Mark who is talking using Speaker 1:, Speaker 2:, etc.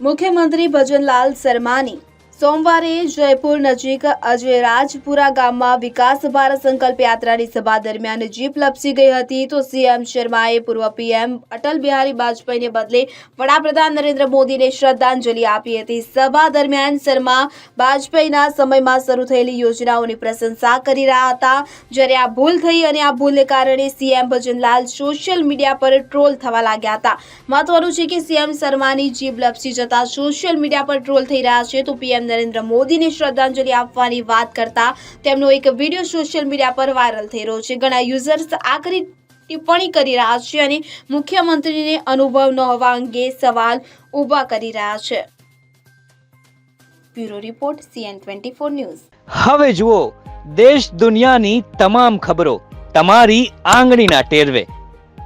Speaker 1: મુખ્યમંત્રી ભજનલાલ શર્માની સોમવારે જયપુર નજીક અજયરાજપુરા ગામમાં વિકાસ ભારત સંકલ્પ યાત્રાની સભા દરમિયાન જીપ લપસી ગઈ હતી તો સીએમ શર્માએ પૂર્વ પીએમ અટલ બિહારી વાજપેયીને બદલે વડાપ્રધાન નરેન્દ્ર મોદીને શ્રદ્ધાંજલિ આપી હતી. સભા દરમિયાન શર્મા વાજપેયીના સમયમાં શરૂ થયેલી યોજનાઓની પ્રશંસા કરી રહ્યા હતા. જ્યારે આ ભૂલ થઈ અને આ ભૂલને કારણે સીએમ ભજનલાલ સોશિયલ મીડિયા પર ટ્રોલ થવા લાગ્યા હતા. મહત્વનું છે કે સીએમ શર્માની જીભ લપસી જતા સોશિયલ મીડિયા પર ટ્રોલ થઈ રહ્યા છે તો પીએમ નરેન્દ્ર મોદીને શ્રદ્ધાંજલિ આપવાની વાત કરતા તેમનો એક વીડિયો સોશિયલ મીડિયા પર વાયરલ થઈ રહ્યો છે. ઘણા યુઝર્સ આકરી ટિપ્પણી કરી રહ્યા છે અને મુખ્યમંત્રીને અનુભવ ન હોવા અંગે સવાલ ઊભા કરી રહ્યા છે. Bureau report, CN twenty four news.
Speaker 2: હવે જુઓ, દેશ દુનિયાની તમામ ખબરો તમારી આંગળીના ટેરવે.